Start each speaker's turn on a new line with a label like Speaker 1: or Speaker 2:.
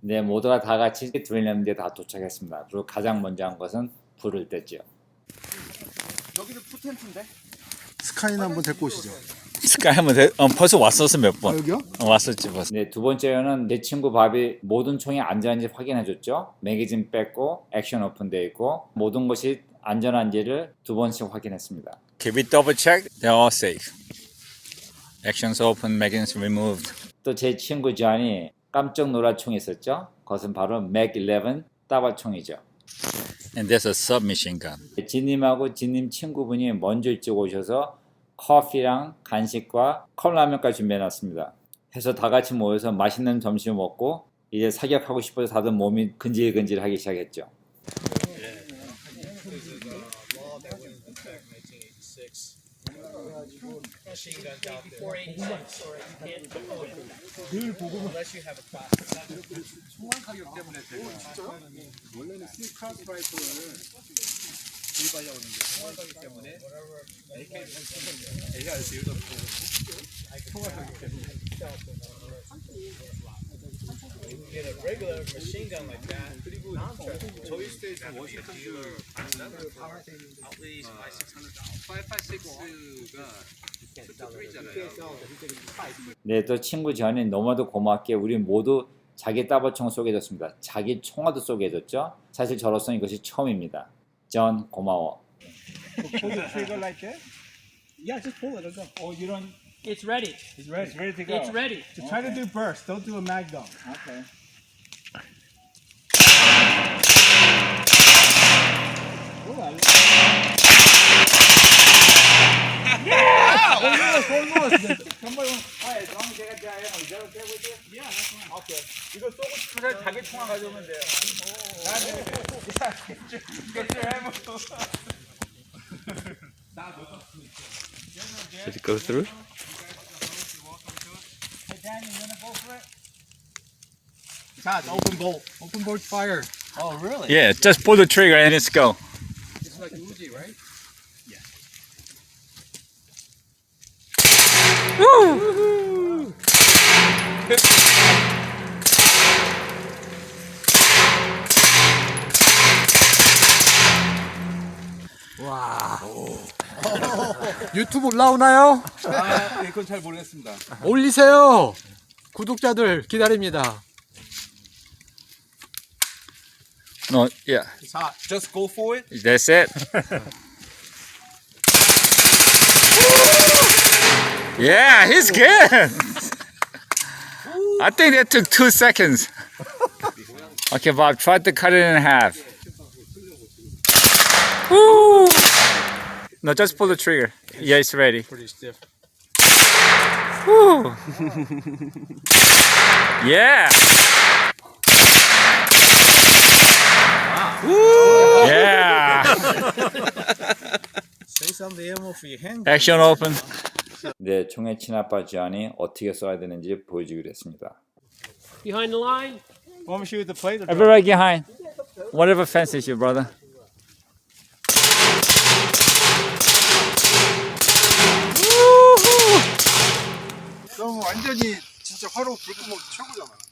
Speaker 1: 네, 모두가 다 같이 드릴랜드에 다 도착했습니다. 그리고 가장 먼저 한 것은 불을 뗐죠.
Speaker 2: 여기는 푸텐트인데?
Speaker 3: 스카이는 한번 데리고 오시죠.
Speaker 4: 스카이 한번 돼? 어, 벌써 왔었어 몇
Speaker 3: 아,
Speaker 4: 번.
Speaker 3: 여기요?
Speaker 4: 어, 왔었지 벌써.
Speaker 1: 네, 두 번째는 내 친구 밥이 모든 총이 안전한지 확인해줬죠. 매거진 뺐고 액션 오픈되어 있고 모든 것이 안전한지를 두 번씩 확인했습니다.
Speaker 4: Can we double check? They're all safe. Actions open, magazines removed.
Speaker 1: 또 제 친구 존이 깜짝 놀랄 총이 있었죠. 그것은 바로 맥 11 따발총이죠.
Speaker 4: And there's a submachine gun.
Speaker 1: 진님하고 진님 친구분이 먼저 일찍 오셔서 커피랑 간식과 컵라면까지 준비해놨습니다. 해서 다 같이 모여서 맛있는 점심을 먹고 이제 사격하고 싶어서 다들 몸이 근질근질하기 시작했죠.
Speaker 2: 총알 가격 때문에 제가 원래는 스크라스 라이프를 구입하려고 했는데 총알 가격 때문에 AK AR 지우도 총알 가격 때문에 get a regular machine gun like that. 그리고 저희 스테이트 워싱턴주 outlays 556가 투투리잖아요.
Speaker 1: 네, 또 친구 전이 너무도 고맙게 우리 모두 자기 따발총 쏘게 해줬습니다. 자기 총알도 쏘게 해줬죠. 사실 저로서는 이것이 처음입니다. 전 고마워.
Speaker 2: Pull the trigger like that?
Speaker 5: Yeah, just pull it. It'll go.
Speaker 2: Oh, you don't.
Speaker 5: It's ready.
Speaker 2: It's ready. It's ready to go.
Speaker 5: It's ready.
Speaker 2: Just try to do burst. Don't do a mag gun.
Speaker 1: Okay.
Speaker 2: 이거 쏘고 싶으면 자기 총알 가져오면 돼요. 나는 이거 해보.
Speaker 4: Did it go through?
Speaker 2: 자, open bolt. Open bolt fire. Oh, really?
Speaker 4: Yeah, just pull the trigger and it's go.
Speaker 2: It's like Uzi, right?
Speaker 3: 유튜브 올라오나요?
Speaker 2: 아, 그건 잘 모르겠습니다.
Speaker 3: 올리세요. 구독자들 기다립니다.
Speaker 4: No, yeah,
Speaker 2: It's hot. just go for it.
Speaker 4: that's it. yeah, he's good. I think that took two seconds. Okay, Bob, try to cut it in half. Woo! No, just pull the trigger. Yeah, it's ready.
Speaker 2: Pretty stiff.
Speaker 4: Woo! yeah.
Speaker 2: Say some ammo for your hand.
Speaker 4: Action open.
Speaker 1: 네, 총의 친아빠 존이 어떻게 쏴야 되는지 보여주기로 했습니다.
Speaker 5: Behind the line.
Speaker 2: Want me to shoot the plate? Or
Speaker 4: Everybody behind. Whatever fences you, brother.
Speaker 3: 그럼 완전히 진짜 화로 불구멍 최고잖아.